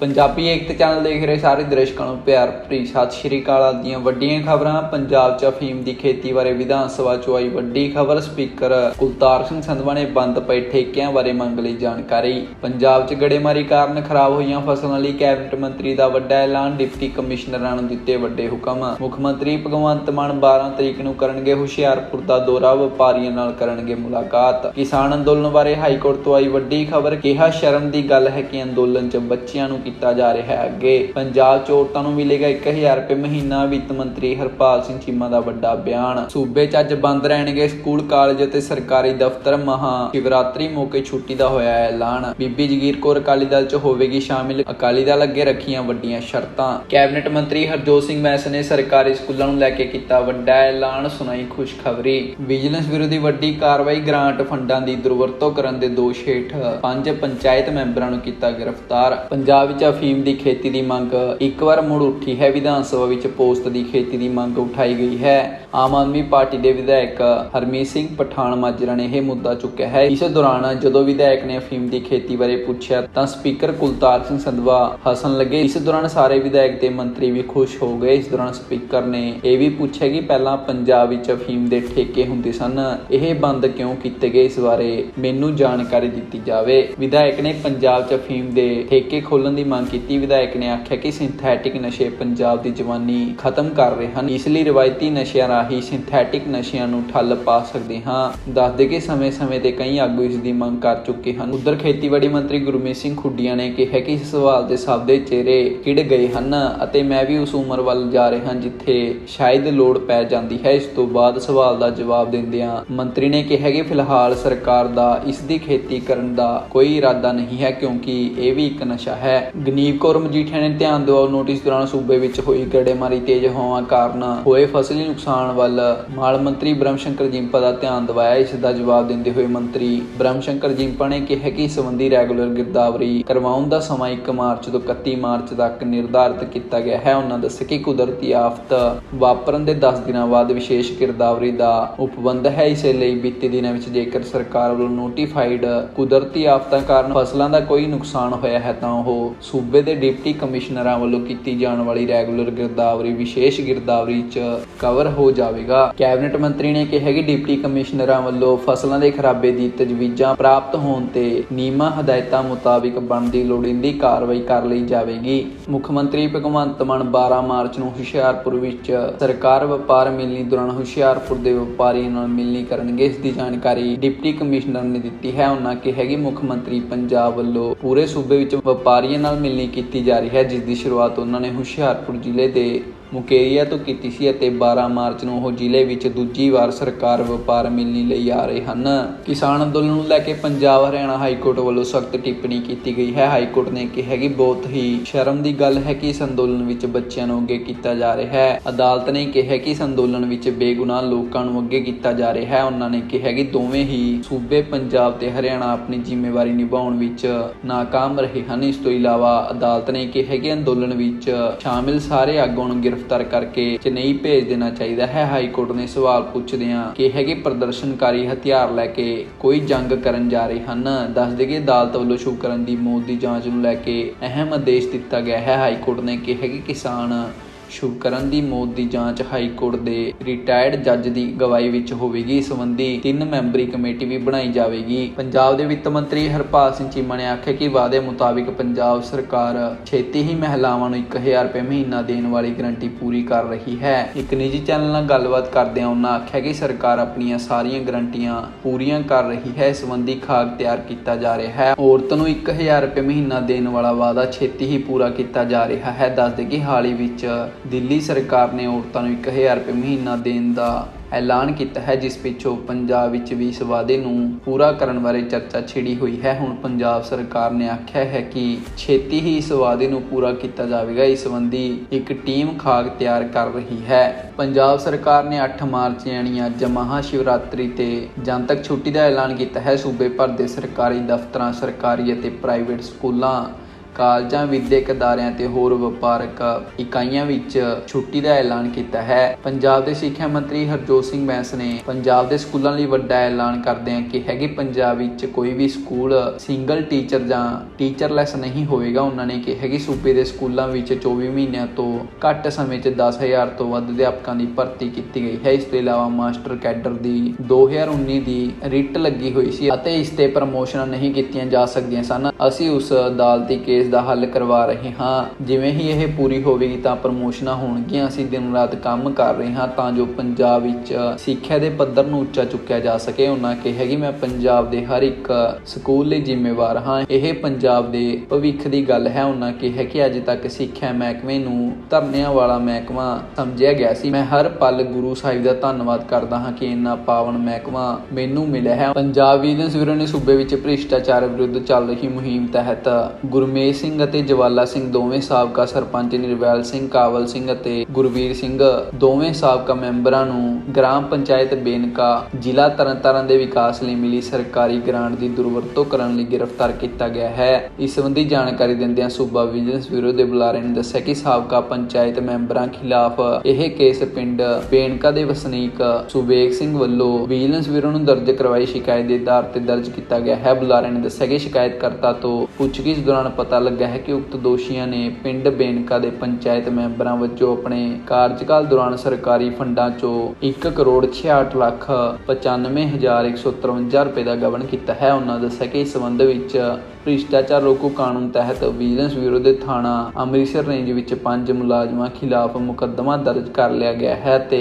ਪੰਜਾਬੀ ਏਕਤਾ channel ਦੇਖ ਰਹੇ ਸਾਰੇ ਦਰਸ਼ਕਾਂ ਨੂੰ ਪਿਆਰ ਭਰੀ ਸਤਿ ਸ਼੍ਰੀ ਅਕਾਲ ਦੀਆਂ ਵੱਡੀਆਂ ਖਬਰਾਂ। ਪੰਜਾਬ 'ਚ ਅਫੀਮ ਦੀ ਖੇਤੀ ਬਾਰੇ ਵਿਧਾਨ ਸਭਾ 'ਚ ਆਈ ਵੱਡੀ ਖਬਰ, ਸਪੀਕਰ ਕੁਲਤਾਰ ਸਿੰਘ ਸੰਧਵਾ ਨੇ ਬੰਦ ਪਏ ਠੇਕਿਆਂ ਬਾਰੇ ਮੰਗ ਲਈ ਜਾਣਕਾਰੀ। ਪੰਜਾਬ 'ਚ ਗੜੇਮਾਰੀ ਕਾਰਨ ਖਰਾਬ ਹੋਈਆਂ ਫਸਲਾਂ ਲਈ ਕੈਬਨਿਟ ਮੰਤਰੀ ਦਾ ਵੱਡਾ ਐਲਾਨ, ਡਿਪਟੀ ਕਮਿਸ਼ਨਰਾਂ ਨੂੰ ਦਿੱਤੇ ਵੱਡੇ ਹੁਕਮ। ਮੁੱਖ ਮੰਤਰੀ ਭਗਵੰਤ ਮਾਨ 12 ਤਰੀਕ ਨੂੰ ਕਰਨਗੇ ਹੁਸ਼ਿਆਰਪੁਰ ਦਾ ਦੌਰਾ, ਵਪਾਰੀਆਂ ਨਾਲ ਕਰਨਗੇ ਮੁਲਾਕਾਤ। ਕਿਸਾਨ ਅੰਦੋਲਨ ਬਾਰੇ ਹਾਈ ਕੋਰਟ ਤੋਂ ਆਈ ਵੱਡੀ ਖਬਰ, ਕਿਹਾ ਸ਼ਰਮ ਦੀ ਗੱਲ ਹੈ ਕਿ ਅੰਦੋਲਨ 'ਚ ਬੱਚਿਆਂ ਨੂੰ ਕੀਤਾ ਜਾ ਰਿਹਾ ਹੈ। ਅੱਗੇ ਪੰਜਾਬ 'ਚ ਔਰਤਾਂ ਨੂੰ ਮਿਲੇਗਾ 1000 ਰੁਪਏ ਮਹੀਨਾ, ਵਿੱਤ ਮੰਤਰੀ ਹਰਪਾਲ ਸਿੰਘ ਚੀਮਾ ਦਾ ਵੱਡਾ ਬਿਆਨ। ਸੂਬੇ 'ਚ ਅੱਜ ਬੰਦ ਰਹਿਣਗੇ ਸਕੂਲ, ਕਾਲਜ ਅਤੇ ਸਰਕਾਰੀ ਦਫ਼ਤਰ। ਮਹਾ ਸ਼ਿਵਰਾਤਰੀ ਮੌਕੇ ਛੁੱਟੀ ਦਾ ਹੋਇਆ ਐਲਾਨ। ਬੀਬੀ ਜਗੀਰ ਕੌਰ ਅਕਾਲੀ ਦਲ 'ਚ ਹੋਵੇਗੀ ਸ਼ਾਮਿਲ। ਅਕਾਲੀ ਦਲ ਅੱਗੇ ਰੱਖੀਆਂ ਵੱਡੀਆਂ ਸ਼ਰਤਾਂ। ਕੈਬਨਿਟ ਮੰਤਰੀ ਹਰਜੋਤ ਸਿੰਘ ਮੈਸ ਨੇ ਸਰਕਾਰੀ ਸਕੂਲਾਂ ਨੂੰ ਲੈ ਕੇ ਕੀਤਾ ਵੱਡਾ ਐਲਾਨ। ਸੁਣਾਈ ਖੁਸ਼ਖਬਰੀ। ਵਿਜੀਲੈਂਸ ਵਿਰੋਧੀ ਵੱਡੀ ਕਾਰਵਾਈ ਗ੍ਰਾਂਟ ਫੰਡਾਂ ਦੀ ਦੁਰਵਰਤੋਂ ਕਰਨ ਦੇ ਦੋਸ਼ ਹੇਠ ਪੰਜ ਪੰਚਾਇਤ ਮੈਂਬਰਾਂ ਨੂੰ ਕੀਤਾ ਗ੍ਰਿਫਤਾਰ। ਪੰਜਾਬ ਵਿੱਚ ਅਫੀਮ ਦੀ ਖੇਤੀ ਦੀ ਮੰਗ, ਇੱਕ ਵਾਰ ਮੁੜ ਉੱਠੀ ਹੈ ਵਿਧਾਨ ਸਭਾ ਵਿੱਚ ਪੋਸਤ ਦੀ ਖੇਤੀ ਦੀ ਮੰਗ ਉਠਾਈ ਗਈ ਹੈ। ਆਮ ਆਦਮੀ ਪਾਰਟੀ ਦੇ ਵਿਧਾਇਕ ਹਰਮੀਤ ਸਿੰਘ ਪਠਾਨ ਮਾਜਰਾ ਨੇ ਇਹ ਮੁੱਦਾ ਚੁੱਕਿਆ ਹੈ। ਇਸ ਦੌਰਾਨ ਜਦੋਂ ਵਿਧਾਇਕ ਨੇ ਅਫੀਮ ਦੀ ਖੇਤੀ ਬਾਰੇ ਪੁੱਛਿਆ, ਤਾਂ ਸਪੀਕਰ ਕੁਲਤਾਰ ਸਿੰਘ ਸੰਧਵਾ ਹੱਸਣ ਲੱਗੇ। ਇਸ ਦੌਰਾਨ ਸਾਰੇ ਵਿਧਾਇਕ ਤੇ ਮੰਤਰੀ ਵੀ ਖੁਸ਼ ਹੋ ਗਏ। ਇਸ ਦੌਰਾਨ ਸਪੀਕਰ ਨੇ ਇਹ ਵੀ ਪੁੱਛਿਆ ਕਿ ਪਹਿਲਾਂ ਪੰਜਾਬ ਵਿੱਚ ਅਫੀਮ ਦੇ ਠੇਕੇ ਹੁੰਦੇ ਸਨ। ਇਹ ਬੰਦ ਕਿਉਂ ਕੀਤੇ ਗਏ? ਇਸ ਬਾਰੇ ਮੈਨੂੰ ਜਾਣਕਾਰੀ ਦਿੱਤੀ ਜਾਵੇ। ਵਿਧਾਇਕ ਨੇ ਪੰਜਾਬ 'ਚ ਅਫੀਮ ਦੇ ਠੇਕੇ ਖੋਲਣ ਦੀ ਮੰਗ ਕੀਤੀ। ਵਿਧਾਇਕ ਨੇ ਆਖਿਆ ਕਿ ਸਿੰਥੈਟਿਕ ਨਸ਼ੇ ਪੰਜਾਬ ਦੀ ਜਵਾਨੀ ਖਤਮ ਕਰ ਰਹੇ ਹਨ। ਇਸ ਲਈ ਰਵਾਇਤੀ ਨਸ਼ਿਆਂ ਰਾਹੀਂ ਸਿੰਥੈਟਿਕ ਨਸ਼ਿਆਂ ਨੂੰ ਠੱਲ ਪਾ ਸਕਦੇ ਹਾਂ। ਦੱਸਦੇ ਕਿ ਸਮੇਂ-ਸਮੇਂ ਤੇ ਕਈ ਆਗੂ ਇਸ ਦੀ ਮੰਗ ਕਰ ਚੁੱਕੇ ਹਨ। ਉਧਰ ਖੇਤੀਬਾੜੀ ਮੰਤਰੀ ਗੁਰਮੀਤ ਸਿੰਘ ਖੁੱਡੀਆਂ ਨੇ ਕਿਹਾ ਕਿ ਇਸ ਸਵਾਲ ਦੇ ਸਭ ਦੇ ਚਿਹਰੇ ਕਿੜ ਗਏ ਹਨ ਅਤੇ ਮੈਂ ਵੀ ਉਸ ਉਮਰ ਵੱਲ ਜਾ ਰਹੇ ਹਾਂ ਜਿੱਥੇ ਸ਼ਾਇਦ ਲੋੜ ਪੈ ਜਾਂਦੀ ਹੈ। ਇਸ ਤੋਂ ਬਾਅਦ ਸਵਾਲ ਦਾ ਜਵਾਬ ਦਿੰਦਿਆਂ ਮੰਤਰੀ ਨੇ ਕਿਹਾ ਕਿ ਫਿਲਹਾਲ ਸਰਕਾਰ ਦਾ ਇਸ ਦੀ ਖੇਤੀ ਕਰਨ ਦਾ ਕੋਈ ਇਰਾਦਾ ਨਹੀਂ ਹੈ ਕਿਉਂਕਿ ਇਹ ਵੀ ਇੱਕ ਨਸ਼ਾ ਹੈ। ਗਨੀਵ ਕੌਰ ਮਜੀਠੀਆ ਨੇ ਧਿਆਨ ਦਿਵਾਓ ਨੋਟਿਸ ਦੌਰਾਨ ਸੂਬੇ ਵਿੱਚ ਹੋਈ ਗੜੇਮਾਰੀ ਤੇਜ਼ ਹੋਣ ਕਾਰਨ ਹੋਏ ਫਸਲੀ ਨੁਕਸਾਨ ਵੱਲ ਮਾਲ ਮੰਤਰੀ ਬ੍ਰਹਮ ਜਿੰਪਾ ਦਾ ਧਿਆਨ ਦਿਵਾਇਆ। ਇਸ ਦਾ ਜਵਾਬ ਦਿੰਦੇ ਹੋਏ ਮੰਤਰੀ ਬ੍ਰਹਮ ਜਿੰਪਾ ਨੇ ਕਿਹਾ ਕਿ ਇਸ ਸੰਬੰਧੀ ਰੈਗੂਲਰ ਗਿਰਦਾਵਰੀ ਕਰਵਾਉਣ ਦਾ ਸਮਾਂ 1 ਮਾਰਚ ਤੋਂ 31 ਮਾਰਚ ਤੱਕ ਨਿਰਧਾਰਿਤ ਕੀਤਾ ਗਿਆ ਹੈ। ਉਹਨਾਂ ਦੱਸਿਆ ਕਿ ਕੁਦਰਤੀ ਆਫਤ ਵਾਪਰਨ ਦੇ 10 ਦਿਨਾਂ ਬਾਅਦ ਵਿਸ਼ੇਸ਼ ਗਿਰਦਾਵਰੀ ਦਾ ਉਪਬੰਧ ਹੈ। ਇਸੇ ਲਈ ਬੀਤੇ ਦਿਨਾਂ ਵਿੱਚ ਜੇਕਰ ਸਰਕਾਰ ਵੱਲੋਂ ਨੋਟੀਫਾਈਡ ਕੁਦਰਤੀ ਆਫਤਾਂ ਕਾਰਨ ਫਸਲਾਂ ਦਾ ਕੋਈ ਨੁਕਸਾਨ ਹੋਇਆ ਹੈ ਤਾਂ ਉਹ ਸੂਬੇ ਦੇ ਡਿਪਟੀ ਕਮਿਸ਼ਨਰਾਂ ਵੱਲੋਂ ਕੀਤੀ ਜਾਣ ਵਾਲੀ ਰੈਗੂਲਰ ਗਿਰਦਾਵਰੀ, ਵਿਸ਼ੇਸ਼ ਗਿਰਦਾਵਰੀ 'ਚ ਕਵਰ ਹੋ ਜਾਵੇਗਾ। ਕੈਬਨਿਟ ਮੰਤਰੀ ਨੇ ਕਿਹਾ ਕਿ ਡਿਪਟੀ ਕਮਿਸ਼ਨਰਾਂ ਵੱਲੋਂ ਫਸਲਾਂ ਦੇ ਖਰਾਬੇ ਦੀ ਤਜਵੀਜ਼ਾਂ ਪ੍ਰਾਪਤ ਹੋਣ ਤੇ ਨੀਮਾ ਹਦਾਇਤਾਂ ਮੁਤਾਬਿਕ ਬਣਦੀ ਲੋੜੀਂਦੀ ਕਾਰਵਾਈ ਕਰ ਲਈ ਜਾਵੇਗੀ। ਮੁੱਖ ਮੰਤਰੀ ਭਗਵੰਤ ਮਾਨ 12 ਮਾਰਚ ਨੂੰ ਹੁਸ਼ਿਆਰਪੁਰ ਵਿੱਚ ਸਰਕਾਰ ਵਪਾਰ ਮਿਲਣੀ ਦੌਰਾਨ ਹੁਸ਼ਿਆਰਪੁਰ ਦੇ ਵਪਾਰੀਆਂ ਨਾਲ ਮਿਲਣੀ ਕਰਨਗੇ। ਇਸ ਦੀ ਜਾਣਕਾਰੀ ਡਿਪਟੀ ਕਮਿਸ਼ਨਰ ਨੇ ਦਿੱਤੀ ਹੈ। ਉਹਨਾਂ ਕਿਹਾ ਕਿ ਮੁੱਖ ਮੰਤਰੀ ਪੰਜਾਬ ਵੱਲੋਂ ਪੂਰੇ ਸੂਬੇ ਵਿੱਚ ਵਪਾਰੀਆਂ ਨਾਲ ਮਿਲਣੀ ਕੀਤੀ ਜਾ ਰਹੀ ਹੈ ਜਿਸ ਦੀ ਸ਼ੁਰੂਆਤ ਉਹਨਾਂ ਨੇ ਹੁਸ਼ਿਆਰਪੁਰ ਜ਼ਿਲ੍ਹੇ ਦੇ ਮੁਕੇਰੀਆ ਤੋਂ ਕੀਤੀ ਸੀ ਅਤੇ 12 ਮਾਰਚ ਨੂੰ ਉਹ ਜ਼ਿਲ੍ਹੇ ਵਿੱਚ ਦੂਜੀ ਵਾਰ ਸਰਕਾਰ ਵਪਾਰ ਮਿਲਣੀ ਲਈ ਆ ਰਹੇ ਹਨ। ਕਿਸਾਨ ਅੰਦੋਲਨ ਨੂੰ ਲੈ ਕੇ ਪੰਜਾਬ ਹਰਿਆਣਾ ਹਾਈ ਕੋਰਟ ਵੱਲੋਂ ਸਖਤ ਟਿੱਪਣੀ ਕੀਤੀ ਗਈ ਹੈ। ਹਾਈ ਕੋਰਟ ਨੇ ਕਿਹਾ ਕਿ ਬਹੁਤ ਹੀ ਸ਼ਰਮ ਦੀ ਗੱਲ ਹੈ ਕਿ ਇਸ ਅੰਦੋਲਨ ਵਿੱਚ ਬੱਚਿਆਂ ਨੂੰ ਅੱਗੇ ਕੀਤਾ ਜਾ ਰਿਹਾ ਹੈ। ਅਦਾਲਤ ਨੇ ਕਿਹਾ ਕਿ ਇਸ ਅੰਦੋਲਨ ਵਿੱਚ ਬੇਗੁਨਾਹ ਲੋਕਾਂ ਨੂੰ ਅੱਗੇ ਕੀਤਾ ਜਾ ਰਿਹਾ ਹੈ। ਉਹਨਾਂ ਨੇ ਕਿਹਾ ਕਿ ਦੋਵੇਂ ਹੀ ਸੂਬੇ ਪੰਜਾਬ ਤੇ ਹਰਿਆਣਾ ਆਪਣੀ ਜ਼ਿੰਮੇਵਾਰੀ ਨਿਭਾਉਣ ਵਿੱਚ ਨਾਕਾਮ ਰਹੇ ਹਨ। ਇਸ ਤੋਂ ਇਲਾਵਾ ਅਦਾਲਤ ਨੇ ਕਿਹਾ ਕਿ ਅੰਦੋਲਨ ਵਿੱਚ ਸ਼ਾਮਿਲ ਸਾਰੇ ਆਗੂਆਂ ਨੂੰ ਗ੍ਰਿਫਤਾਰ ਕਰਕੇ ਚੇਨਈ ਭੇਜ ਦੇਣਾ ਚਾਹੀਦਾ ਹੈ। ਹਾਈ ਕੋਰਟ ਨੇ ਸਵਾਲ ਪੁੱਛਦਿਆਂ ਕਿਹਾ ਕਿ ਪ੍ਰਦਰਸ਼ਨਕਾਰੀ ਹਥਿਆਰ ਲੈ ਕੇ ਕੋਈ ਜੰਗ ਕਰਨ ਜਾ ਰਹੇ ਹਨ? ਦੱਸਦੇ ਕਿ ਅਦਾਲਤ ਵੱਲੋਂ ਸ਼ੁਕਰਨ ਦੀ ਮੌਤ ਦੀ ਜਾਂਚ ਨੂੰ ਲੈ ਕੇ ਅਹਿਮ ਆਦੇਸ਼ ਦਿੱਤਾ ਗਿਆ ਹੈ। ਹਾਈ ਕੋਰਟ ਨੇ ਕਿਹਾ ਕਿ ਕਿਸਾਨ ਸ਼ੁਭਕਰਨ ਦੀ ਮੌਤ ਦੀ ਜਾਂਚ ਹਾਈ ਕੋਰਟ ਦੇ ਰਿਟਾਇਰਡ ਜੱਜ ਦੀ ਗਵਾਹੀ ਵਿੱਚ ਹੋਵੇਗੀ। ਸੰਬੰਧੀ ਤਿੰਨ ਮੈਂਬਰੀ ਕਮੇਟੀ ਵੀ ਬਣਾਈ ਜਾਵੇਗੀ। ਪੰਜਾਬ ਦੇ ਵਿੱਤ ਮੰਤਰੀ ਹਰਪਾਲ ਸਿੰਘ ਚੀਮਾ ਨੇ ਆਖਿਆ ਕਿ ਵਾਅਦੇ ਮੁਤਾਬਿਕ ਪੰਜਾਬ ਸਰਕਾਰ ਛੇਤੀ ਹੀ ਮਹਿਲਾਵਾਂ ਨੂੰ 1000 ਰੁਪਏ ਮਹੀਨਾ ਦੇਣ ਵਾਲੀ ਗਰੰਟੀ ਪੂਰੀ ਕਰ ਰਹੀ ਹੈ। ਇੱਕ ਨਿੱਜੀ ਚੈਨਲ ਨਾਲ ਗੱਲਬਾਤ ਕਰਦਿਆਂ ਉਹਨਾਂ ਆਖਿਆ ਕਿ ਸਰਕਾਰ ਆਪਣੀਆਂ ਸਾਰੀਆਂ ਗਰੰਟੀਆਂ ਪੂਰੀਆਂ ਕਰ ਰਹੀ ਹੈ। ਇਸ ਸੰਬੰਧੀ ਖਾਕ ਤਿਆਰ ਕੀਤਾ ਜਾ ਰਿਹਾ ਹੈ। ਔਰਤ ਨੂੰ 1000 ਰੁਪਏ ਮਹੀਨਾ ਦੇਣ ਵਾਲਾ ਵਾਅਦਾ ਛੇਤੀ ਹੀ ਪੂਰਾ ਕੀਤਾ ਜਾ ਰਿਹਾ ਹੈ। ਦੱਸਦੇ ਕਿ ਹਾਲ ਹੀ ਵਿੱਚ ਦਿੱਲੀ ਸਰਕਾਰ ਨੇ ਔਰਤਾਂ ਨੂੰ 1000 ਰੁਪਏ ਮਹੀਨਾ ਦੇਣ ਦਾ ਐਲਾਨ ਕੀਤਾ ਹੈ, ਜਿਸ ਪਿੱਛੋਂ ਪੰਜਾਬ ਵਿੱਚ ਵੀ ਇਸ ਵਾਅਦੇ ਨੂੰ ਪੂਰਾ ਕਰਨ ਬਾਰੇ ਚਰਚਾ ਛਿੜੀ ਹੋਈ ਹੈ। ਹੁਣ ਪੰਜਾਬ ਸਰਕਾਰ ਨੇ ਆਖਿਆ ਹੈ ਕਿ ਛੇਤੀ ਹੀ ਇਸ ਵਾਅਦੇ ਨੂੰ ਪੂਰਾ ਕੀਤਾ ਜਾਵੇਗਾ। ਇਸ ਸੰਬੰਧੀ ਇੱਕ ਟੀਮ ਖਾਕ ਤਿਆਰ ਕਰ ਰਹੀ ਹੈ। ਪੰਜਾਬ ਸਰਕਾਰ ਨੇ 8 ਮਾਰਚ ਯਾਨੀ ਅੱਜ ਮਹਾ ਸ਼ਿਵਰਾਤਰੀ ਤੇ ਜਨਤਕ ਛੁੱਟੀ ਦਾ ਐਲਾਨ ਕੀਤਾ ਹੈ। ਸੂਬੇ ਭਰ ਦੇ ਸਰਕਾਰੀ ਦਫ਼ਤਰਾਂ, ਸਰਕਾਰੀ ਅਤੇ ਪ੍ਰਾਈਵੇਟ ਸਕੂਲਾਂ ਕਾਲਜਾਂ, ਵਿਦਿਅਕ ਅਦਾਰਿਆਂ ਤੇ ਹੋਰ ਵਪਾਰਕ ਇਕਾਈਆਂ ਵਿੱਚ ਛੁੱਟੀ ਦਾ ਐਲਾਨ ਕੀਤਾ ਹੈ। ਪੰਜਾਬ ਦੇ ਸਿੱਖਿਆ ਮੰਤਰੀ ਹਰਜੋਤ ਸਿੰਘ ਬੈਂਸ ਨੇ ਪੰਜਾਬ ਦੇ ਸਕੂਲਾਂ ਲਈ ਵੱਡਾ ਐਲਾਨ ਕਰਦਿਆਂ ਕਿਹਾ ਕਿ ਪੰਜਾਬ ਵਿੱਚ ਕੋਈ ਵੀ ਸਕੂਲ ਸਿੰਗਲ ਟੀਚਰ ਜਾਂ ਟੀਚਰਲੈਸ ਨਹੀਂ ਹੋਵੇਗਾ ਉਹਨਾਂ ਨੇ ਕਿਹਾ ਕਿ ਸੂਬੇ ਦੇ ਸਕੂਲਾਂ ਵਿੱਚ 24 ਮਹੀਨਿਆਂ ਤੋਂ ਘੱਟ ਸਮੇਂ 'ਚ 10000 ਤੋਂ ਵੱਧ ਅਧਿਆਪਕਾਂ ਦੀ ਭਰਤੀ ਕੀਤੀ ਗਈ ਹੈ। ਇਸ ਤੋਂ ਇਲਾਵਾ ਮਾਸਟਰ ਕੈਡਰ ਦੀ 2019 ਦੀ ਰਿਟ ਲੱਗੀ ਹੋਈ ਸੀ ਅਤੇ ਇਸ ਤੇ ਪ੍ਰਮੋਸ਼ਨਾਂ ਨਹੀਂ ਕੀਤੀਆਂ ਜਾ ਸਕਦੀਆਂ ਸਨ। ਅਸੀਂ ਉਸ ਅਦਾਲਤੀ ਕੇਸ ਦਾ ਹੱਲ ਕਰਵਾ ਰਹੇ ਹਾਂ। ਜਿਵੇਂ ਹੀ ਇਹ ਪੂਰੀ ਹੋਵੇਗੀ ਤਾਂ ਪ੍ਰਮੋਸ਼ਨਾਂ ਹੋਣਗੀਆਂ। ਅਸੀਂ ਦਿਨ ਰਾਤ ਕੰਮ ਕਰ ਰਹੇ ਹਾਂ ਤਾਂ ਜੋ ਪੰਜਾਬ ਵਿੱਚ ਸਿੱਖਿਆ ਦੇ ਪੱਧਰ ਨੂੰ ਉੱਚਾ ਚੁੱਕਿਆ ਜਾ ਸਕੇ। ਉਹਨਾਂ ਕਿਹਾ ਕਿ ਮੈਂ ਪੰਜਾਬ ਦੇ ਹਰ ਇੱਕ ਸਕੂਲ ਲਈ ਜ਼ਿੰਮੇਵਾਰ ਹਾਂ। ਇਹ ਪੰਜਾਬ ਦੇ ਭਵਿੱਖ ਦੀ ਗੱਲ ਹੈ। ਉਹਨਾਂ ਕਿਹਾ ਕਿ ਅੱਜ ਤੱਕ ਸਿੱਖਿਆ ਮਹਿਕਮੇ ਨੂੰ ਧਰਨਿਆਂ ਵਾਲਾ ਮਹਿਕਮਾ ਸਮਝਿਆ ਗਿਆ ਸੀ। ਮੈਂ ਹਰ ਪਲ ਗੁਰੂ ਸਾਹਿਬ ਦਾ ਧੰਨਵਾਦ ਕਰਦਾ ਹਾਂ ਕਿ ਇੰਨਾ ਪਾਵਨ ਮਹਿਕਮਾ ਮੈਨੂੰ ਮਿਲਿਆ ਹੈ। ਪੰਜਾਬ ਵਿਜੀਲੈਂਸ ਬਿਊਰੋ ਨੇ ਸੂਬੇ ਵਿੱਚ ਭ੍ਰਿਸ਼ਟਾਚਾਰ ਵਿਰੁੱਧ ਚੱਲ ਰਹੀ ਮੁਹਿੰਮ ਤਹਿਤ ਗੁਰਮੇ ਗੁਰਮੇਜ ਸਿੰਘ ਅਤੇ ਜਵਾਲਾ ਸਿੰਘ ਦੋਵੇਂ ਸਾਬਕਾ ਸਰਪੰਚ ਨਿਰਵੈਲ ਸਿੰਘ, ਕਾਵਲ ਸਿੰਘ ਅਤੇ ਗੁਰਵੀਰ ਸਿੰਘ ਦੋਵੇਂ ਸਾਬਕਾ ਮੈਂਬਰਾਂ ਨੂੰ ਗ੍ਰਾਮ ਪੰਚਾਇਤ ਬੇਨਕਾ ਜ਼ਿਲ੍ਹਾ ਤਰਨਤਾਰਨ ਦੇ ਵਿਕਾਸ ਲਈ ਮਿਲੀ ਸਰਕਾਰੀ ਗ੍ਰਾਂਟ ਦੀ ਦੁਰਵਰਤੋਂ ਕਰਨ ਲਈ ਗ੍ਰਿਫਤਾਰ ਕੀਤਾ ਗਿਆ ਹੈ। ਇਸ ਸੰਬੰਧੀ ਜਾਣਕਾਰੀ ਦਿੰਦਿਆਂ ਸੂਬਾ ਵਿਜੀਲੈਂਸ ਬਿਊਰੋ ਦੇ ਬੁਲਾਰੇ ਨੇ ਦੱਸਿਆ ਕਿ ਸਾਬਕਾ ਪੰਚਾਇਤ ਮੈਂਬਰਾਂ ਖਿਲਾਫ ਇਹ ਕੇਸ ਪਿੰਡ ਬੇਨਕਾ ਦੇ ਵਸਨੀਕ ਸੁਬੇਗ ਸਿੰਘ ਵੱਲੋਂ ਵਿਜੀਲੈਂਸ ਬਿਊਰੋ ਨੂੰ ਦਰਜ ਕਰਵਾਈ ਸ਼ਿਕਾਇਤ ਦੇ ਆਧਾਰ ਤੇ ਦਰਜ ਕੀਤਾ ਗਿਆ ਹੈ। ਬੁਲਾਰੇ ਨੇ ਦੱਸਿਆ ਕਿ ਸ਼ਿਕਾਇਤਕਰਤਾ ਤੋਂ ਪੁੱਛਗਿੱਛ ਦੌਰਾਨ ਪਤਾ ਲੱਗਾ ਹੈ ਕਿ ਉਕਤ ਦੋਸ਼ੀਆਂ ਨੇ ਪਿੰਡ ਬੇਨਕਾ ਦੇ ਪੰਚਾਇਤ ਮੈਂਬਰਾਂ ਵੱਲੋਂ ਆਪਣੇ ਕਾਰਜਕਾਲ ਦੌਰਾਨ ਸਰਕਾਰੀ ਫੰਡਾਂ ਚੋਂ 1 ਕਰੋੜ 66 ਲੱਖ 95153 ਰੁਪਏ ਦਾ ਗਬਨ ਕੀਤਾ ਹੈ। ਉਹਨਾਂ ਦੱਸਿਆ ਕਿ ਇਸ ਸੰਬੰਧ ਵਿੱਚ ਭ੍ਰਿਸ਼ਟਾਚਾਰ ਰੋਕੂ ਕਾਨੂੰਨ ਤਹਿਤ ਵਿਜੀਲੈਂਸ ਬਿਊਰੋ ਦੇ ਥਾਣਾ ਅੰਮ੍ਰਿਤਸਰ ਰੇਂਜ ਵਿੱਚ ਪੰਜ ਮੁਲਾਜ਼ਮਾਂ ਖਿਲਾਫ ਮੁਕੱਦਮਾ ਦਰਜ ਕਰ ਲਿਆ ਗਿਆ ਹੈ ਤੇ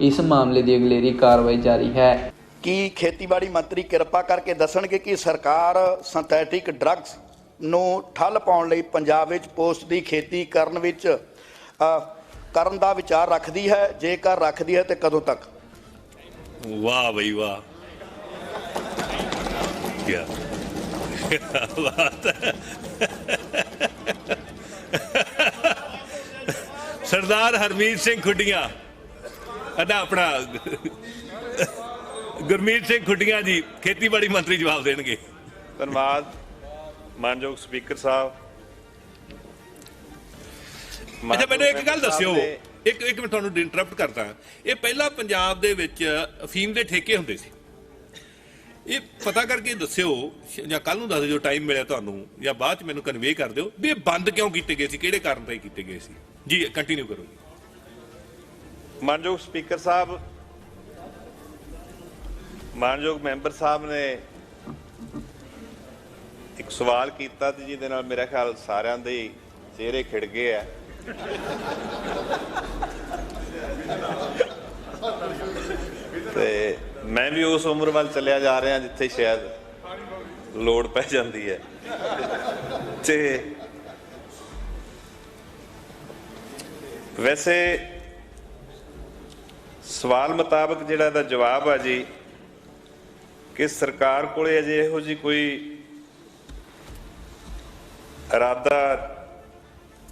ਇਸ ਮਾਮਲੇ ਦੀ ਅਗਲੇਰੀ ਕਾਰਵਾਈ ਜਾਰੀ ਹੈ। ਕੀ ਖੇਤੀਬਾੜੀ ਮੰਤਰੀ ਕਿਰਪਾ ਕਰਕੇ ਦੱਸਣਗੇ ਕਿ ਸਰਕਾਰ ਸਿੰਥੈਟਿਕ ਡਰੱਗਸ ਨੂੰ ਠੱਲ ਪਾਉਣ ਲਈ ਪੰਜਾਬ ਵਿੱਚ ਪੋਸਟ ਦੀ ਖੇਤੀ ਕਰਨ ਵਿੱਚ ਕਰਨ ਦਾ ਵਿਚਾਰ ਰੱਖਦੀ ਹੈ ਜੇਕਰ ਰੱਖਦੀ ਹੈ ਤੇ ਕਦੋਂ ਤੱਕ? ਵਾਹ ਬਈ ਵਾਹ। ਕੀ ਬਾਤ ਸਰਦਾਰ ਹਰਮੀਤ ਸਿੰਘ ਖੁੱਡੀਆਂ। ਅਦਾ ਆਪਣਾ ਗੁਰਮੀਤ ਸਿੰਘ ਖੁੱਡੀਆਂ ਜੀ ਖੇਤੀਬਾੜੀ ਮੰਤਰੀ ਜਵਾਬ ਦੇਣਗੇ। ਧੰਨਵਾਦ। ਮਾਨਯੋਗ ਸਪੀਕਰ ਸਾਹਿਬ ਅੱਛਾ ਮੈਨੂੰ ਇੱਕ ਗੱਲ ਦੱਸਿਓ। ਇੱਕ ਇੱਕ ਮੈਂ ਤੁਹਾਨੂੰ ਇੰਟਰਰਪਟ ਕਰਦਾ। ਇਹ ਪਹਿਲਾਂ ਪੰਜਾਬ ਦੇ ਵਿੱਚ ਅਫੀਮ ਦੇ ਠੇਕੇ ਹੁੰਦੇ ਸੀ। ਇਹ ਪਤਾ ਕਰਕੇ ਦੱਸਿਓ ਜਾਂ ਕੱਲ ਨੂੰ ਦੱਸ ਦਿਓ ਟਾਈਮ ਮਿਲਿਆ ਤੁਹਾਨੂੰ ਜਾਂ ਬਾਅਦ ਚ ਮੈਨੂੰ ਕਨਵੇ ਕਰ ਦਿਓ ਵੀ ਇਹ ਬੰਦ ਕਿਉਂ ਕੀਤੇ ਗਏ ਸੀ ਕਿਹੜੇ ਕਾਰਨ ਤੇ ਕੀਤੇ ਗਏ ਸੀ? ਜੀ ਕੰਟੀਨਿਊ ਕਰੋ ਜੀ। ਮਾਨਯੋਗ ਸਪੀਕਰ ਸਾਹਿਬ ਮਾਨਯੋਗ ਮੈਂਬਰ ਸਾਹਿਬ ਨੇ ਇੱਕ ਸਵਾਲ ਕੀਤਾ ਤੇ ਜਿਹਦੇ ਨਾਲ ਮੇਰਾ ਖਿਆਲ ਸਾਰਿਆਂ ਦੇ ਚਿਹਰੇ ਖਿੜ ਗਏ ਆ। ਤੇ ਮੈਂ ਵੀ ਉਸ ਉਮਰ ਵੱਲ ਚੱਲਿਆ ਜਾ ਰਿਹਾ ਜਿੱਥੇ ਸ਼ਾਇਦ ਲੋੜ ਪੈ ਜਾਂਦੀ ਹੈ। ਤੇ ਵੈਸੇ ਸਵਾਲ ਮੁਤਾਬਕ ਜਿਹੜਾ ਇਹਦਾ ਜਵਾਬ ਆ ਜੀ, ਕਿ ਸਰਕਾਰ ਕੋਲੇ ਅਜੇ ਇਹੋ ਜੀ ਕੋਈ ਇਰਾਦਾ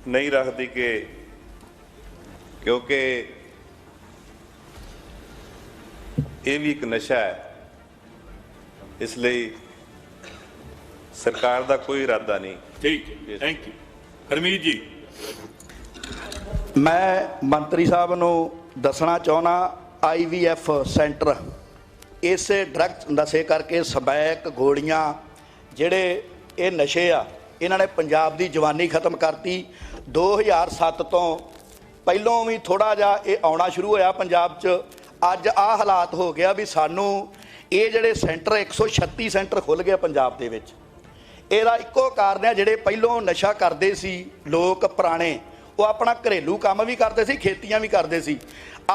ਨਹੀਂ ਰੱਖਦੀ ਕਿ ਕਿਉਂਕਿ ਇਹ ਵੀ ਇੱਕ ਨਸ਼ਾ ਹੈ। ਇਸ ਲਈ ਸਰਕਾਰ ਦਾ ਕੋਈ ਇਰਾਦਾ ਨਹੀਂ। ਠੀਕ ਹੈ। ਥੈਂਕ ਯੂ ਹਰਮੀਤ ਜੀ। ਮੈਂ ਮੰਤਰੀ ਸਾਹਿਬ ਨੂੰ ਦੱਸਣਾ ਚਾਹੁੰਦਾ ਆਈਵੀਐਫ ਸੈਂਟਰ ਇਸੇ ਡਰੱਗ ਨਸ਼ੇ ਕਰਕੇ ਸਬੈਕ ਗੋਲੀਆਂ ਜਿਹੜੇ ਇਹ ਨਸ਼ੇ ਆ ਇਹਨਾਂ ਨੇ ਪੰਜਾਬ ਦੀ ਜਵਾਨੀ ਖਤਮ ਕਰਤੀ। 2007 ਤੋਂ ਪਹਿਲੋਂ ਵੀ ਥੋੜਾ ਜਿਹਾ ਇਹ ਆਉਣਾ ਸ਼ੁਰੂ ਹੋਇਆ ਪੰਜਾਬ 'ਚ। ਅੱਜ ਆ ਹਾਲਾਤ ਹੋ ਗਿਆ ਵੀ ਸਾਨੂੰ ਇਹ ਜਿਹੜੇ ਸੈਂਟਰ 136 ਸੈਂਟਰ ਖੁੱਲ ਗਏ ਪੰਜਾਬ ਦੇ ਵਿੱਚ। ਇਹਦਾ ਇੱਕੋ ਕਾਰਨ ਹੈ, ਜਿਹੜੇ ਪਹਿਲੋਂ ਨਸ਼ਾ ਕਰਦੇ ਸੀ ਲੋਕ ਪੁਰਾਣੇ, ਉਹ ਆਪਣਾ ਘਰੇਲੂ ਕੰਮ ਵੀ ਕਰਦੇ ਸੀ, ਖੇਤੀਆਂ ਵੀ ਕਰਦੇ ਸੀ।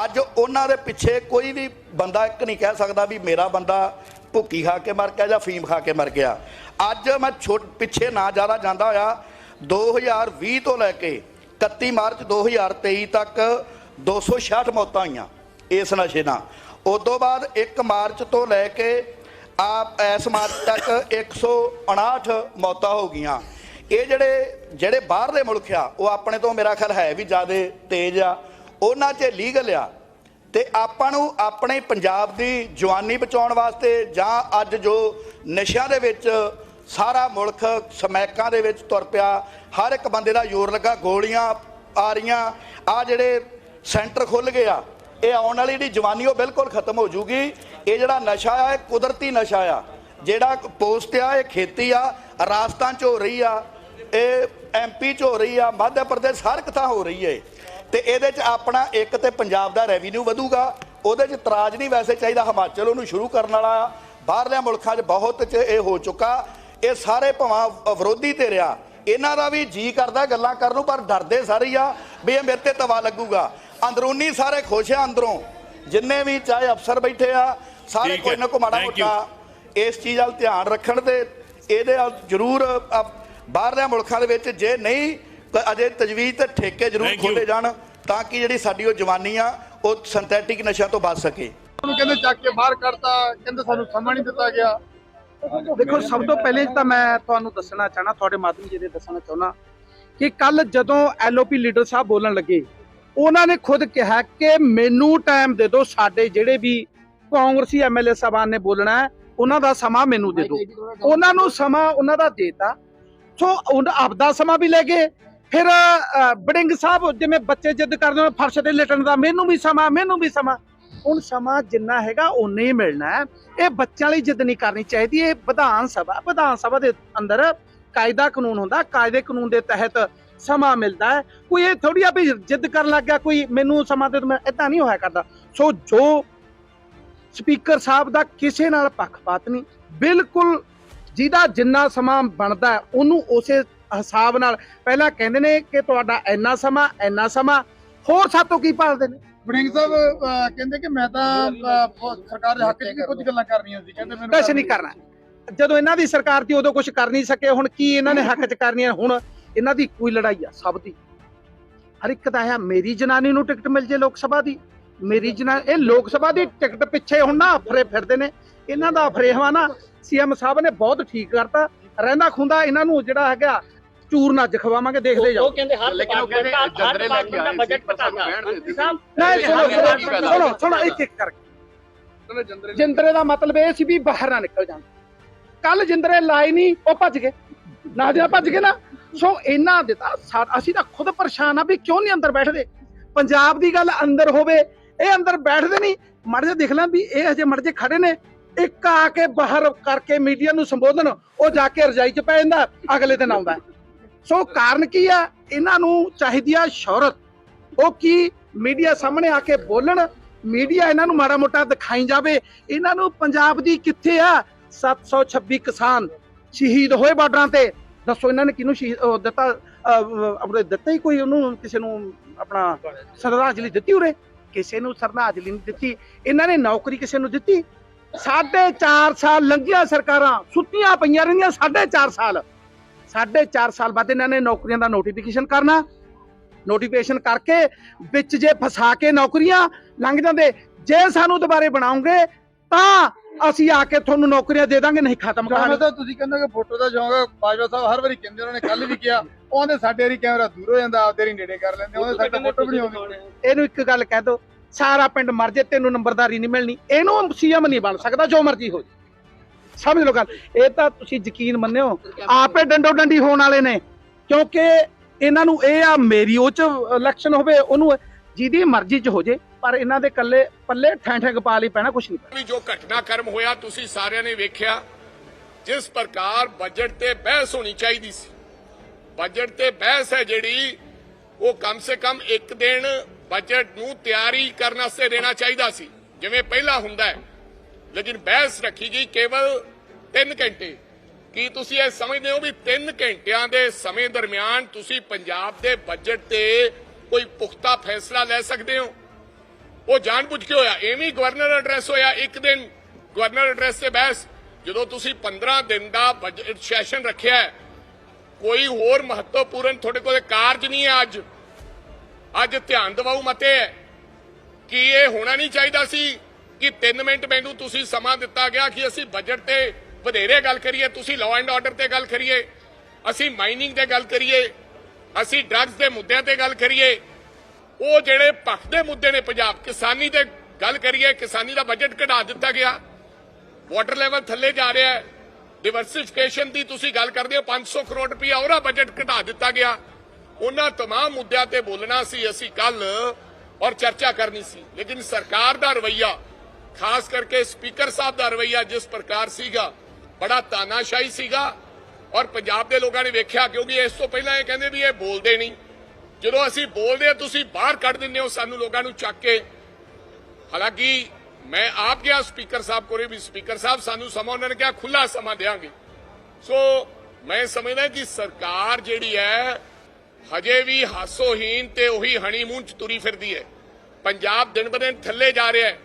ਅੱਜ ਉਹਨਾਂ ਦੇ ਪਿੱਛੇ ਕੋਈ ਵੀ ਬੰਦਾ ਇੱਕ ਨਹੀਂ ਕਹਿ ਸਕਦਾ ਵੀ ਮੇਰਾ ਬੰਦਾ ਭੁੱਕੀ ਖਾ ਕੇ ਮਰ ਗਿਆ ਜਾਂ ਫੀਮ ਖਾ ਕੇ ਮਰ ਗਿਆ। ਅੱਜ ਮੈਂ ਛੋਟ, ਪਿੱਛੇ ਨਾ ਜ਼ਿਆਦਾ ਜਾਂਦਾ ਹੋਇਆ 2020 ਤੋਂ ਲੈ ਕੇ 31 ਮਾਰਚ 2023 ਤੱਕ 266 ਮੌਤਾਂ ਹੋਈਆਂ ਇਸ ਨਸ਼ੇ ਨਾਲ। ਉਸ ਤੋਂ ਬਾਅਦ 1 ਮਾਰਚ ਤੋਂ ਲੈ ਕੇ ਆ ਇਸ ਮਾਰਚ ਤੱਕ 159 ਮੌਤਾਂ ਹੋ ਗਈਆਂ। ਇਹ ਜਿਹੜੇ ਜਿਹੜੇ ਬਾਹਰਲੇ ਮੁਲਕ ਆ, ਉਹ ਆਪਣੇ ਤੋਂ ਮੇਰਾ ਖਿਆਲ ਹੈ ਵੀ ਜ਼ਿਆਦਾ ਤੇਜ਼ ਆ। ਉਹਨਾਂ 'ਚ ਲੀਗਲ ਆ ਤੇ ਆਪਾਂ ਨੂੰ ਆਪਣੇ ਪੰਜਾਬ ਦੀ ਜਵਾਨੀ ਬਚਾਉਣ ਵਾਸਤੇ ਜਾਂ ਅੱਜ ਜੋ ਨਸ਼ਿਆਂ ਦੇ ਵਿੱਚ ਸਾਰਾ ਮੁਲਕ ਸਮੈਕਾਂ ਦੇ ਵਿੱਚ ਤੁਰ ਪਿਆ, ਹਰ ਇੱਕ ਬੰਦੇ ਦਾ ਜ਼ੋਰ ਲੱਗਾ, ਗੋਲੀਆਂ ਆ ਰਹੀਆਂ। ਆ ਜਿਹੜੇ ਸੈਂਟਰ ਖੁੱਲ ਗਏ ਆ, ਇਹ ਆਉਣ ਵਾਲੀ ਜਿਹੜੀ ਜਵਾਨੀ ਉਹ ਬਿਲਕੁਲ ਖਤਮ ਹੋ ਜੂਗੀ। ਇਹ ਜਿਹੜਾ ਨਸ਼ਾ ਆ, ਇਹ ਕੁਦਰਤੀ ਨਸ਼ਾ ਆ। ਜਿਹੜਾ ਪੋਸਟ ਆ, ਇਹ ਖੇਤੀ ਆ, ਰਾਜਸਥਾਨ ਚ ਹੋ ਰਹੀ ਆ, ਇਹ ਐਮਪੀ ਚ ਹੋ ਰਹੀ ਆ, ਮੱਧ ਪ੍ਰਦੇਸ਼ ਹਰ ਇੱਕ ਥਾਂ ਹੋ ਰਹੀ ਹੈ ਤੇ ਇਹਦੇ ਚ ਆਪਣਾ ਇੱਕ ਤੇ ਪੰਜਾਬ ਦਾ ਰੈਵਨਿਊ ਵਧੂਗਾ ਉਹਦੇ ਚ ਇਤਰਾਜ਼ ਨਹੀਂ ਵੈਸੇ ਚਾਹੀਦਾ ਹਿਮਾਚਲ ਉਹਨੂੰ ਸ਼ੁਰੂ ਕਰਨ ਵਾਲਾ ਬਾਹਰਲੇ ਮੁਲਕਾਂ 'ਚ ਬਹੁਤ ਚ ਇਹ ਹੋ ਚੁੱਕਾ। ਇਹ ਸਾਰੇ ਭਵਾਂ ਵਿਰੋਧੀ ਤੇ ਰਿਆ ਇਹਨਾਂ ਦਾ ਵੀ ਜੀ ਕਰਦਾ ਗੱਲਾਂ ਕਰਨ ਨੂੰ ਪਰ ਡਰਦੇ ਸਾਰੇ ਆ ਵੀ ਇਹ ਮੇਰੇ ਤੇ ਤਵਾ ਲੱਗੂਗਾ। ਅੰਦਰੂਨੀ ਸਾਰੇ ਖੁਸ਼ ਆ ਅੰਦਰੋਂ। ਜਿੰਨੇ ਵੀ ਚਾਹੇ ਅਫਸਰ ਬੈਠੇ ਆ ਸਾਰੇ ਕੋਈ। ਨਾ ਕੋਈ ਮਾੜਾ. ਮੋਟਾ ਇਸ ਚੀਜ਼ ਵੱਲ ਧਿਆਨ ਰੱਖਣ ਤੇ ਇਹਦੇ ਵੱਲ ਜ਼ਰੂਰ ਬਾਹਰਲੇ ਮੁਲਕਾਂ ਦੇ ਵਿੱਚ ਜੇ ਨਹੀਂ ਕ- ਅਜੇ ਤਜਵੀਜ਼ ਤੇ ਠੇਕੇ ਜ਼ਰੂਰ Thank you. ਖੋਲੇ ਜਾਣ ਤਾਂ ਕਿ ਜਿਹੜੀ ਸਾਡੀ ਉਹ ਜਵਾਨੀ ਆ ਉਹ ਸਿੰਥੈਟਿਕ ਨਸ਼ਿਆਂ ਤੋਂ ਬਚ ਸਕੇ। ਉਹਨੂੰ ਕਹਿੰਦੇ ਚੱਕ ਕੇ ਬਾਹਰ ਕੱਢਤਾ ਕਹਿੰਦੇ ਸਾਨੂੰ ਸਮਾਂ ਨਹੀਂ ਦਿੱਤਾ ਗਿਆ। ਦੇਖੋ ਸਭ ਤੋਂ ਪਹਿਲੇ ਤਾਂ ਮੈਂ ਤੁਹਾਨੂੰ ਦੱਸਣਾ ਚਾਹਣਾ ਤੁਹਾਡੇ ਮਾਧਿਅਮ ਜੀ ਦੇ ਦੱਸਣਾ ਚਾਹੁੰਦਾ ਕਿ ਕੱਲ ਜਦੋਂ ਐਲਓਪੀ ਲੀਡਰ ਸਾਹਿਬ ਬੋਲਣ ਲੱਗੇ ਉਹਨਾਂ ਨੇ ਖੁਦ ਕਿਹਾ ਕਿ ਮੈਨੂੰ ਟਾਈਮ ਦੇ ਦਿਓ ਸਾਡੇ ਜਿਹੜੇ ਵੀ ਕਾਂਗਰਸੀ ਐਮਐਲਏ ਸਾਹਿਬਾਨ ਨੇ ਬੋਲਣਾ ਹੈ ਉਹਨਾਂ ਦਾ ਸਮਾਂ ਮੈਨੂੰ ਦੇ ਦਿਓ। ਉਹਨਾਂ ਨੂੰ ਸਮਾਂ ਉਹਨਾਂ ਦਾ ਦੇਤਾ। ਸੋ ਉਹਨਾਂ ਆਪਦਾ ਸਮਾਂ ਵੀ ਲੈ ਗਏ ਫਿਰ ਅ, ਬੜਿੰਗ ਸਾਹਿਬ ਜਿਵੇਂ ਬੱਚੇ ਜਿੱਦ ਕਰਦੇ ਨੇ ਫਰਸ਼ ਤੇ ਲੇਟਣ ਦਾ ਮੈਨੂੰ ਵੀ ਸਮਾਂ ਮੈਨੂੰ ਵੀ ਸਮਾਂ। ਹੁਣ ਸਮਾਂ ਜਿੰਨਾ ਹੈਗਾ ਉਨਾ ਹੀ ਮਿਲਣਾ ਹੈ। ਇਹ ਬੱਚਿਆਂ ਲਈ ਜਿੱਦ ਨਹੀਂ ਕਰਨੀ ਚਾਹੀਦੀ ਇਹ ਵਿਧਾਨ ਸਭਾ। ਵਿਧਾਨ ਸਭਾ ਦੇ ਅੰਦਰ ਕਾਇਦਾ ਕਾਨੂੰਨ ਹੁੰਦਾ ਕਾਇਦੇ ਕਾਨੂੰਨ ਦੇ ਤਹਿਤ ਸਮਾਂ ਮਿਲਦਾ ਹੈ। ਕੋਈ ਇਹ ਥੋੜੀ ਆ ਵੀ ਜਿੱਦ ਕਰਨ ਲੱਗ ਗਿਆ ਕੋਈ ਮੈਨੂੰ ਸਮਾਂ ਦੇ ਦਿਓ, ਮੈਂ ਇਦਾਂ ਨਹੀਂ ਹੋਇਆ ਕਰਦਾ। ਸੋ ਜੋ ਸਪੀਕਰ ਸਾਹਿਬ ਦਾ ਕਿਸੇ ਨਾਲ ਪੱਖਪਾਤ ਨਹੀਂ ਬਿਲਕੁਲ ਜਿਹਦਾ ਜਿੰਨਾ ਸਮਾਂ ਬਣਦਾ ਉਹਨੂੰ ਉਸੇ ਹਿਸਾਬ ਨਾਲ। ਪਹਿਲਾਂ ਕਹਿੰਦੇ ਨੇ ਕਿ ਤੁਹਾਡਾ ਇੰਨਾ ਸਮਾਂ ਇੰਨਾ ਸਮਾਂ। ਹੋਰ ਸਾਤੋਂ ਕੀ ਭਾਲਦੇ ਨੇ? ਵੜਿੰਗ ਸਾਹਿਬ ਅਹ, ਕਹਿੰਦੇ ਕਿ ਮੈਂ ਤਾਂ ਅਹ, ਸਰਕਾਰ ਦੇ ਹੱਕ 'ਚ ਵੀ ਕੁਝ ਗੱਲਾਂ ਕਰਨੀਆਂ ਸੀ। ਕਹਿੰਦੇ ਮੈਨੂੰ ਕੁਛ ਨਹੀਂ ਕਰਨਾ। ਜਦੋਂ ਇਹਨਾਂ ਦੀ ਸਰਕਾਰ ਦੀ ਉਦੋਂ ਕੁਝ ਕਰ ਨਹੀਂ ਸਕੇ। ਹੁਣ ਕੀ ਇਹਨਾਂ ਨੇ ਹੱਕ 'ਚ ਕਰਨੀਆਂ? ਹੁਣ ਇਹਨਾਂ ਦੀ ਕੋਈ ਲੜਾਈ ਆ ਸਭ ਦੀ। ਹਰ ਇੱਕ ਦਾ ਹੈ ਮੇਰੀ ਜਨਾਨੀ ਨੂੰ ਟਿਕਟ ਮਿਲ ਜੇ ਲੋਕ ਸਭਾ ਦੀ। ਮੇਰੀ ਜਨਾ ਇਹ ਲੋਕ ਸਭਾ ਦੀ ਟਿਕਟ ਪਿੱਛੇ ਹੁਣ ਨਾ ਅਫਰੇ ਫਿਰਦੇ ਨੇ। ਇਹਨਾਂ ਦਾ ਅਫਰੇਹਵਾ ਨਾ ਸੀਐਮ ਸਾਹਿਬ ਨੇ ਬਹੁਤ ਠੀਕ ਕਰਤਾ। ਰਹਿੰਦਾ ਖੁੰਦਾ ਇਹਨਾਂ ਨੂੰ ਜਿਹੜਾ ਹੈਗਾ ਚੂਰ ਨੱਜ ਖਵਾਵਾਂਗੇ ਦੇਖਦੇ ਜਾਓ। ਕਹਿੰਦੇ ਹਰ ਲੇਕਿਨ ਉਹ ਕਹਿੰਦੇ ਜੰਦਰੇ ਲੈ ਕੇ ਆਏ ਬਜਟ ਦੇ ਦਿੱਤੇ ਨਹੀਂ ਸੁਣੋ ਸੁਣੋ ਸੁਣੋ ਇੱਕ ਇੱਕ ਕਰਕੇ। ਜੰਦਰੇ ਜਿੰਦਰੇ ਦਾ ਮਤਲਬ ਇਹ ਸੀ ਵੀ ਬਾਹਰ ਨਾ ਨਿਕਲ ਜਾਣ। ਕੱਲ ਜਿੰਦਰੇ ਲਾਏ ਨਹੀਂ ਉਹ ਭੱਜ ਗਏ। ਨਾ ਜਿਹੜਾ ਭੱਜ ਗਏ ਨਾ। ਸੋ ਇਹਨਾਂ ਦੇ ਤਾਂ ਅਸੀਂ ਤਾਂ ਖੁਦ ਪਰੇਸ਼ਾਨ ਆ ਵੀ ਕਿਉਂ ਨਹੀਂ ਅੰਦਰ ਬੈਠਦੇ? ਪੰਜਾਬ ਦੀ ਗੱਲ ਅੰਦਰ ਹੋਵੇ ਇਹ ਅੰਦਰ ਬੈਠਦੇ ਨਹੀਂ। ਮੜ ਜੇ ਦੇਖ ਲਾਂ ਵੀ ਇਹ ਹਜੇ ਮੜ ਜੇ ਖੜੇ ਨੇ। ਇੱਕ ਆ ਕੇ ਬਾਹਰ ਕਰਕੇ ਮੀਡੀਆ ਨੂੰ ਸੰਬੋਧਨ ਉਹ ਜਾ ਕੇ ਰਜਾਈ 'ਚ ਪੈ ਜਾਂਦਾ ਅਗਲੇ ਦਿਨ ਆਉਂਦਾ। ਸੋ ਕਾਰਨ ਕੀ ਹੈ ਇਹਨਾਂ ਨੂੰ ਚਾਹੀਦੀ ਆ ਸ਼ੌਹਰਤ। ਉਹ ਕੀ ਮੀਡੀਆ ਸਾਹਮਣੇ ਆ ਕੇ ਬੋਲਣ? ਮੀਡੀਆ ਇਹਨਾਂ ਨੂੰ ਮਾੜਾ ਮੋਟਾ ਦਿਖਾਈ ਜਾਵੇ। ਇਹਨਾਂ ਨੂੰ ਪੰਜਾਬ ਦੀ ਕਿੱਥੇ ਆ? 726 ਕਿਸਾਨ ਸ਼ਹੀਦ ਹੋਏ ਬਾਰਡਰਾਂ ਤੇ। ਦੱਸੋ ਇਹਨਾਂ ਨੇ ਕਿਹਨੂੰ ਸ਼ਹੀਦ ਦਿੱਤਾ? ਆਪਣੇ ਦਿੱਤਾ ਹੀ ਕੋਈ ਉਹਨੂੰ? ਕਿਸੇ ਨੂੰ ਆਪਣਾ ਸ਼ਰਧਾਂਜਲੀ ਦਿੱਤੀ ਉਰੇ? ਕਿਸੇ ਨੂੰ ਸ਼ਰਧਾਂਜਲੀ ਨਹੀਂ ਦਿੱਤੀ। ਇਹਨਾਂ ਨੇ ਨੌਕਰੀ ਕਿਸੇ ਨੂੰ ਦਿੱਤੀ? ਸਾਢੇ 4 ਸਾਲ ਲੰਘੀਆਂ ਸਰਕਾਰਾਂ। ਸੁੱਤੀਆਂ ਪਈਆਂ ਰਹਿੰਦੀਆਂ ਸਾਢੇ 4 ਸਾਲ। ਸਾਢੇ 4 ਸਾਲ ਬਾਅਦ ਇਹਨਾਂ ਨੇ ਨੌਕਰੀਆਂ ਦਾ ਨੋਟੀਫਿਕੇਸ਼ਨ ਕਰਨਾ। ਨੋਟੀਫਿਕੇਸ਼ਨ ਕਰਕੇ ਵਿੱਚ ਜੇ ਫਸਾ ਕੇ ਨੌਕਰੀਆਂ ਲੰਘ ਜਾਂਦੇ ਜੇ ਸਾਨੂੰ ਦੁਬਾਰੇ ਬਣਾਉਂਗੇ ਤਾਂ ਅਸੀਂ ਆ ਕੇ ਤੁਹਾਨੂੰ ਨੌਕਰੀਆਂ ਦੇ ਦਾਂਗੇ ਨਹੀਂ ਖਤਮ ਕਹਾਣੀ ਕਹਾਣੀ। ਤਾਂ ਤੁਸੀਂ ਕਹਿੰਦੇ ਕਿ ਫੋਟੋ ਦਾ ਸ਼ੌਂਕ ਹੈ ਬਾਜਵਾ ਸਾਹਿਬ ਹਰ ਵਾਰੀ ਕਹਿੰਦੇ ਉਹਨਾਂ ਨੇ ਕੱਲ ਵੀ ਕਿਹਾ ਉਹਦੇ ਸਾਡੇ ਵਾਰੀ ਕੈਮਰਾ ਦੂਰ ਹੋ ਜਾਂਦਾ ਆਪਦੇ ਹੀ ਨੇੜੇ ਕਰ ਲੈਂਦੇ ਉਹਦੇ ਸਾਡੇ ਫੋਟੋ ਵੀ ਨਹੀਂ ਆਉਂਦੀ। ਇਹਨੂੰ ਇੱਕ ਗੱਲ ਕਹਿ ਦੋ ਸਾਰਾ ਪਿੰਡ ਮਰ ਜੇ ਤੈਨੂੰ ਨੰਬਰਦਾਰੀ ਨਹੀਂ ਮਿਲਣੀ ਇਹਨੂੰ ਸੀਐਮ ਨਹੀਂ ਬਣ ਸਕਦਾ ਜੋ ਮਰਜ਼ੀ ਹੋ ਜਾਏ। ਸਮਝ ਲਓ ਗੱਲ। ਇਹ ਤਾਂ ਤੁਸੀਂ ਯਕੀਨ ਮੰਨਿਓ, ਆਪੇ ਡੰਡੋ ਡੰਡੀ ਹੋਣ ਵਾਲੇ ਨੇ। ਕਿਉਂਕਿ ਇਹਨਾਂ ਨੂੰ ਇਹ ਆ, ਮੇਰੀ ਉਹ ਚ ਇਲੈਕਸ਼ਨ ਹੋਵੇ, ਉਹਨੂੰ ਜਿਹਦੀ ਮਰਜ਼ੀ ਚ ਹੋ ਜੇ, ਪਰ ਇਹਨਾਂ ਦੇ ਕੱਲੇ ਪੱਲੇ ਠੈਂ ਠੈਂ ਗਪਾ ਲਈ ਪੈਣਾ, ਕੁਛ ਨਹੀਂ ਵੀ ਜੋ ਘਟਨਾਕ੍ਰਮ ਹੋਇਆ, ਤੁਸੀਂ ਸਾਰਿਆਂ ਨੇ ਵੇਖਿਆ, ਜਿਸ ਪ੍ਰਕਾਰ ਬਜਟ ਤੇ ਬਹਿਸ ਹੋਣੀ ਚਾਹੀਦੀ ਸੀ। ਬਜਟ ਤੇ ਬਹਿਸ ਹੈ ਜਿਹੜੀ, ਉਹ ਕਮ ਸੇ ਕਮ ਇੱਕ ਦਿਨ ਬਜਟ ਨੂੰ ਤਿਆਰੀ ਕਰਨ ਵਾਸਤੇ ਦੇਣਾ ਚਾਹੀਦਾ ਸੀ। ਜਿਵੇਂ ਪਹਿਲਾਂ ਹੁੰਦਾ ਹੈ ਲੇਕਿਨ ਬਹਿਸ ਰੱਖੀ ਗਈ ਕੇਵਲ 3 ਘੰਟੇ। ਕੀ ਤੁਸੀਂ ਇਹ ਸਮਝਦੇ ਹੋ ਵੀ 3 ਘੰਟਿਆਂ ਦੇ ਸਮੇਂ ਦਰਮਿਆਨ ਤੁਸੀਂ ਪੰਜਾਬ ਦੇ ਬਜਟ ਤੇ ਕੋਈ ਪੁਖਤਾ ਫੈਸਲਾ ਲੈ ਸਕਦੇ ਹੋ? ਉਹ ਜਾਣਬੁੱਝ ਕੇ ਹੋਇਆ। ਐਵੇਂ ਗਵਰਨਰ ਐਡਰੈਸ ਹੋਇਆ ਇੱਕ ਦਿਨ। ਗਵਰਨਰ ਐਡਰੈਸ ਤੇ ਬਹਿਸ। ਜਦੋਂ ਤੁਸੀਂ 15 ਦਿਨ ਦਾ ਬਜਟ ਸੈਸ਼ਨ ਰੱਖਿਆ ਕੋਈ ਹੋਰ ਮਹੱਤਵਪੂਰਨ ਤੁਹਾਡੇ ਕੋਲ ਕਾਰਜ ਨਹੀਂ ਹੈ ਅੱਜ। ਅੱਜ ਧਿਆਨ ਦਿਵਾਉ ਮਤੇ। ਹੈ ਕਿ ਇਹ ਹੋਣਾ ਨਹੀਂ ਚਾਹੀਦਾ ਸੀ? ਕਿ 3 ਮਿੰਟ ਮੈਨੂੰ ਤੁਸੀਂ ਸਮਾਂ ਦਿੱਤਾ ਗਿਆ ਕਿ ਅਸੀਂ ਬਜਟ ਤੇ ਵਧੇਰੇ ਗੱਲ ਕਰੀਏ ਤੁਸੀਂ ਲਾਅ ਐਂਡ ਆਰਡਰ ਤੇ ਗੱਲ ਕਰੀਏ ਅਸੀਂ ਮਾਈਨਿੰਗ ਤੇ ਗੱਲ ਕਰੀਏ ਅਸੀਂ ਡਰੱਗਸ ਦੇ ਮੁੱਦਿਆਂ ਤੇ ਗੱਲ ਕਰੀਏ ਉਹ ਜਿਹੜੇ ਪੱਖ ਦੇ ਮੁੱਦੇ ਨੇ ਪੰਜਾਬ ਕਿਸਾਨੀ ਤੇ ਗੱਲ ਕਰੀਏ ਕਿਸਾਨੀ ਦਾ ਬਜਟ ਘਟਾ ਦਿੱਤਾ ਗਿਆ ਵਾਟਰ ਲੈਵਲ ਥੱਲੇ ਜਾ ਰਿਹਾ ਹੈ ਡਿਵਰਸਿਫਿਕੇਸ਼ਨ ਦੀ ਤੁਸੀਂ ਗੱਲ ਕਰਦੇ ਹੋ 500 ਕਰੋੜ ਰੁਪਇਆ ਉਹਦਾ ਬਜਟ ਘਟਾ ਦਿੱਤਾ ਗਿਆ ਉਹਨਾਂ तमाम ਮੁੱਦਿਆਂ ਤੇ ਬੋਲਣਾ ਸੀ ਅਸੀਂ ਕੱਲ ਔਰ ਚਰਚਾ ਕਰਨੀ ਸੀ ਲੇਕਿਨ ਸਰਕਾਰ ਦਾ ਰਵਈਆ ਖਾਸ ਕਰਕੇ ਸਪੀਕਰ ਸਾਹਿਬ ਦਾ ਰਵਈਆ ਜਿਸ ਪ੍ਰਕਾਰ ਸੀਗਾ, ਬੜਾ ਤਾਨਾਸ਼ਾਹੀ ਸੀਗਾ ਔਰ ਪੰਜਾਬ ਦੇ ਲੋਕਾਂ ਨੇ ਵੇਖਿਆ ਕਿਉਂਕਿ ਇਸ ਤੋਂ ਪਹਿਲਾਂ ਇਹ ਕਹਿੰਦੇ ਵੀ ਇਹ ਬੋਲਦੇ ਨਹੀਂ। ਜਦੋਂ ਅਸੀਂ ਬੋਲਦੇ ਹਾਂ, ਤੁਸੀਂ ਬਾਹਰ ਕੱਢ ਦਿੰਦੇ ਹੋ ਸਾਨੂੰ ਲੋਕਾਂ ਨੂੰ ਚੱਕ ਕੇ। ਹਾਲਾਂਕਿ ਮੈਂ ਆਪ ਗਿਆ ਸਪੀਕਰ ਸਾਹਿਬ ਕੋਲੇ ਵੀ ਸਪੀਕਰ ਸਾਹਿਬ ਸਾਨੂੰ ਸਮਾਂ, ਉਹਨਾਂ ਨੇ ਕਿਹਾ ਖੁੱਲਾ ਸਮਾਂ ਦੇਾਂਗੇ ਸੋ ਮੈਂ ਸਮਝਦਾ ਕਿ ਸਰਕਾਰ ਜਿਹੜੀ ਹੈ, ਹਜੇ ਵੀ ਹਾਸੋਹੀਨ ਤੇ ਉਹੀ ਹਨੀਮੂਨ ਚ ਤੁਰੀ ਫਿਰਦੀ ਹੈ। ਪੰਜਾਬ ਦਿਨ ਬ ਦਿਨ ਥੱਲੇ ਜਾ ਰਿਹਾ ਹੈ।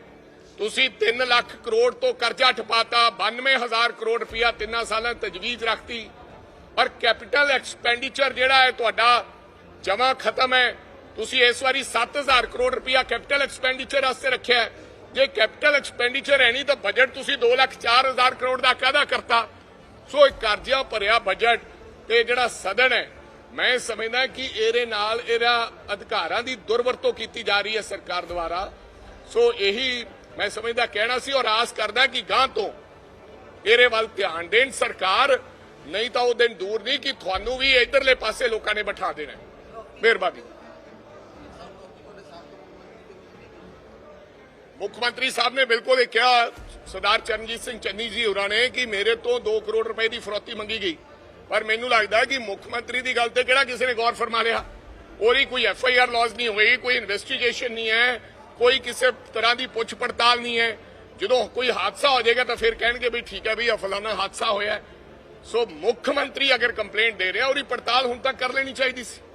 ਤੁਸੀਂ 3 ਲੱਖ ਕਰੋੜ ਤੋਂ ਕਰਜ਼ਾ ਠਪਾਤਾ 92000 ਕਰੋੜ ਰੁਪਇਆ ਤਿੰਨਾਂ ਸਾਲਾਂ ਤਜਵੀਜ਼ ਰੱਖਤੀ। ਔਰ ਕੈਪੀਟਲ ਐਕਸਪੈਂਡੀਚਰ ਜਿਹੜਾ ਹੈ ਤੁਹਾਡਾ ਜਮਾ ਖਤਮ ਹੈ। ਤੁਸੀਂ ਇਸ ਵਾਰੀ 7000 ਕਰੋੜ ਰੁਪਇਆ ਕੈਪੀਟਲ ਐਕਸਪੈਂਡੀਚਰ ਵਾਸਤੇ ਰੱਖਿਆ ਜੇ ਕੈਪੀਟਲ ਐਕਸਪੈਂਡੀਚਰ ਹੈ ਨਹੀਂ ਤਾਂ ਬਜਟ ਤੁਸੀਂ 2 ਲੱਖ 4000 ਕਰੋੜ ਦਾ ਕਾਹਦਾ ਕਰਤਾ? ਸੋ ਇਹ ਕਰਜ਼ਾ ਭਰਿਆ ਬਜਟ ਤੇ ਜਿਹੜਾ ਸਦਨ ਹੈ, ਮੈਂ ਸਮਝਦਾ ਕਿ ਇਹਦੇ ਨਾਲ ਇਹਦਾ ਅਧਿਕਾਰਾਂ ਦੀ ਦੁਰਵਰਤੋਂ ਕੀਤੀ ਜਾ ਰਹੀ ਹੈ ਸਰਕਾਰ ਦੁਆਰਾ। ਸੋ ਇਹੀ ਮੈਂ ਸਮਝਦਾ, ਕਹਿਣਾ ਸੀ ਔਰ ਆਸ ਕਰਦਾ ਕਿ ਗਾਂ ਤੋਂ ਇਹਦੇ ਵੱਲ ਧਿਆਨ ਦੇਣ ਸਰਕਾਰ, ਨਹੀਂ ਤਾਂ ਉਹ ਦਿਨ ਦੂਰ ਨਹੀਂ ਕਿ ਤੁਹਾਨੂੰ ਵੀ ਇਧਰਲੇ ਪਾਸੇ ਲੋਕਾਂ ਨੇ ਬਿਠਾ ਦੇਣਾ ਮਿਹਰਬਾਨੀ। ਮੁੱਖ ਮੰਤਰੀ ਸਾਹਿਬ ਨੇ ਬਿਲਕੁਲ ਇਹ ਕਿਹਾ, ਸਰਦਾਰ ਚਰਨਜੀਤ ਸਿੰਘ ਚੰਨੀ ਜੀ ਹੋਰਾਂ ਨੇ ਕਿ ਮੇਰੇ ਤੋਂ 2 ਕਰੋੜ ਰੁਪਏ ਦੀ ਫਰੋਤੀ ਮੰਗੀ ਗਈ। ਪਰ ਮੈਨੂੰ ਲੱਗਦਾ ਕਿ ਮੁੱਖ ਮੰਤਰੀ ਦੀ ਗੱਲ ਤੇ ਕਿਹੜਾ ਕਿਸੇ ਨੇ ਗੌਰ ਫਰਮਾ ਲਿਆ? ਉਹਦੀ ਕੋਈ ਐਫ ਆਈ ਆਰ ਲੌਜ ਨਹੀਂ ਹੋਈ, ਕੋਈ ਇਨਵੈਸਟੀਗੇਸ਼ਨ ਨਹੀਂ ਹੈ ਕੋਈ ਕਿਸੇ ਤਰ੍ਹਾਂ ਦੀ ਪੁੱਛ ਪੜਤਾਲ ਨਹੀਂ ਹੈ। ਜਦੋਂ ਕੋਈ ਹਾਦਸਾ ਹੋ ਜਾਏਗਾ ਤਾਂ ਫਿਰ ਕਹਿਣਗੇ ਵੀ ਠੀਕ ਹੈ ਵੀ ਇਹ ਫਲਾਣਾ ਹਾਦਸਾ ਹੋਇਆ ਸੋ ਮੁੱਖ ਮੰਤਰੀ ਅਗਰ ਕੰਪਲੇਂਟ ਦੇ ਰਿਹਾ, ਉਹਦੀ ਪੜਤਾਲ ਹੁਣ ਤੱਕ ਕਰ ਲੈਣੀ ਚਾਹੀਦੀ ਸੀ।